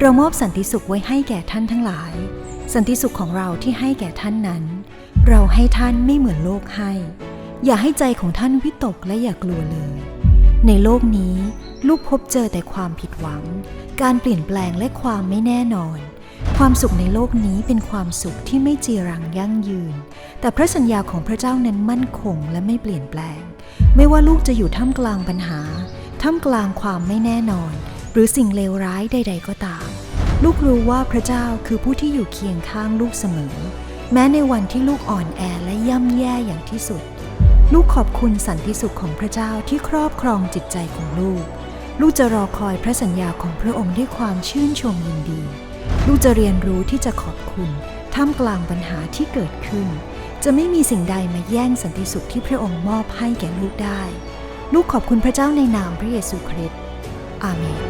เรามอบสันติสุขไว้ให้แก่ท่านทั้งหลาย สันติสุขของเราที่ให้แก่ท่านนั้น เราให้ท่านไม่เหมือนโลกให้ อย่าให้ใจของท่านวิตกและอย่ากลัวเลย ในโลกนี้ลูกพบเจอแต่ความผิดหวัง การเปลี่ยนแปลงและความไม่แน่นอน ความสุขในโลกนี้เป็นความสุขที่ไม่จีรังยั่งยืน แต่พระสัญญาของพระเจ้านั้นมั่นคงและไม่เปลี่ยนแปลง ไม่ว่าลูกจะอยู่ท่ามกลางปัญหา ท่ามกลางความไม่แน่นอน หรือสิ่งเลวร้ายใด ๆ ก็ตาม ลูกรู้ว่าพระเจ้าคือผู้ที่อยู่เคียงข้างลูกเสมอ แม้ในวันที่ลูกอ่อนแอและย่ำแย่อย่างที่สุด ลูกขอบคุณสันติสุขของพระเจ้าที่ครอบครองจิตใจของลูก ลูกจะรอคอยพระสัญญาของพระองค์ด้วยความชื่นชมยินดี ลูกจะเรียนรู้ที่จะขอบคุณท่ามกลางปัญหาที่เกิดขึ้น จะไม่มีสิ่งใดมาแย่งสันติสุขที่พระองค์มอบให้แก่ลูกได้ ลูกขอบคุณพระเจ้าในนามพระเยซูคริสต์อาเมน